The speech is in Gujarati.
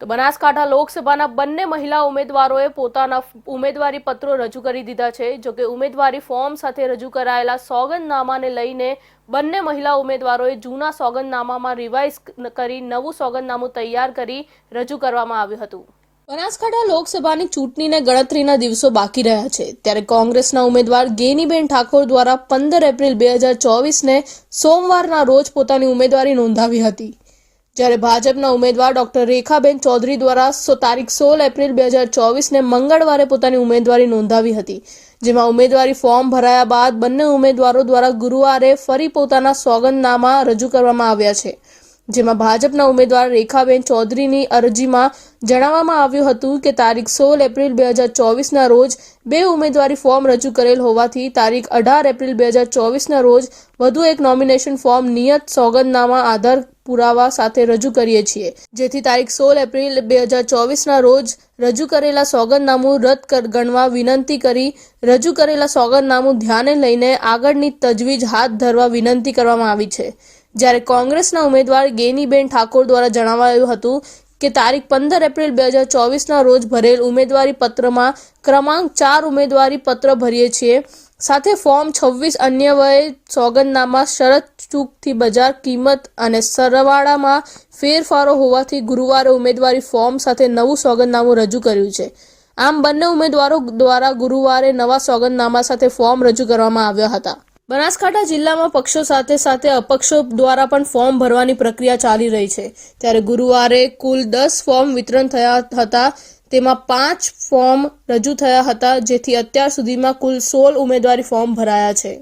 તો બનાસકાંઠા લોકસભાના બંને મહિલા ઉમેદવારોએ પોતાના ઉમેદવારી પત્રો રજૂ કરી દીધા છે. જોકે ઉમેદવારી ફોર્મ સાથે રજૂ કરાયેલા સોગંદનામાને લઈને બંને મહિલા ઉમેદવારોએ જૂના સોગંદનામામાં રિવાઇઝ કરી નવું સોગંદનામું તૈયાર કરી રજૂ કરવામાં આવ્યું હતું. બનાસકાંઠા લોકસભાની ચૂંટણીને ગણતરીના દિવસો બાકી રહ્યા છે. ત્યારે કોંગ્રેસના ઉમેદવાર ગેનીબેન ઠાકોર દ્વારા પંદર એપ્રિલ બે હજાર ચોવીસને સોમવારના રોજ પોતાની ઉમેદવારી નોંધાવી હતી. જ્યારે ભાજપના ઉમેદવાર ડોક્ટર રેખાબેન ચૌધરી દ્વારા સો તારીખ સોળ એપ્રિલ બે હજાર ચોવીસને મંગળવારે પોતાની ઉમેદવારી નોંધાવી હતી, જેમાં ઉમેદવારી ફોર્મ ભરાયા બાદ બંને ઉમેદવારો દ્વારા ગુરુવારે ફરી પોતાના સોગંદનામા રજૂ કરવામાં આવ્યા છે, જેમાં ભાજપના ઉમેદવાર રેખાબેન ચૌધરીની અરજીમાં જણાવવામાં આવ્યું હતું કે તારીખ સોળ એપ્રિલ બે હજાર ચોવીસના રોજ બે ઉમેદવારી ફોર્મ રજૂ કરેલ હોવાથી તારીખ અઢાર એપ્રિલ બે હજાર ચોવીસના રોજ વધુ એક નોમિનેશન ફોર્મ નિયત સોગંદનામા આધાર પુરાવા સાથે રજૂ કરીએ છીએ. જેથી તારીખ સોળ એપ્રિલ બે હજાર ચોવીસના રોજ રજૂ કરેલા સોગંદનામું રદ ગણવા વિનંતી કરી, રજૂ કરેલા સોગંદનામું ધ્યાને લઈને આગળની તજવીજ હાથ ધરવા વિનંતી કરવામાં આવી છે. જ્યારે કોંગ્રેસના ઉમેદવાર ગેનીબેન ઠાકોર દ્વારા જણાવાયું હતું કે તારીખ પંદર એપ્રિલ બે હજાર ચોવીસના રોજ ભરેલ ઉમેદવારી પત્રમાં ક્રમાંક ચાર ઉમેદવારી પત્ર ભરીએ છીએ. સાથે ફોર્મ છવ્વીસ અન્ય વયે સોગંદનામા શરત ચૂકથી બજાર કિંમત અને સરવાળામાં ફેરફારો હોવાથી ગુરુવારે ઉમેદવારી ફોર્મ સાથે નવું સોગંદનામું રજૂ કર્યું છે. આમ બંને ઉમેદવારો દ્વારા ગુરુવારે નવા સોગંદનામા સાથે ફોર્મ રજૂ કરવામાં આવ્યા હતા. બનાસકાંઠા જિલ્લામાં પક્ષો સાથે સાથે અપક્ષો દ્વારા પણ ફોર્મ ભરવાની પ્રક્રિયા ચાલી રહી છે. ત્યારે ગુરુવારે કુલ દસ ફોર્મ વિતરણ થયા હતા. તેમાં પાંચ ફોર્મ રજૂ થયા હતા, જેથી અત્યાર સુધીમાં કુલ સોળ ઉમેદવારી ફોર્મ ભરાયા છે.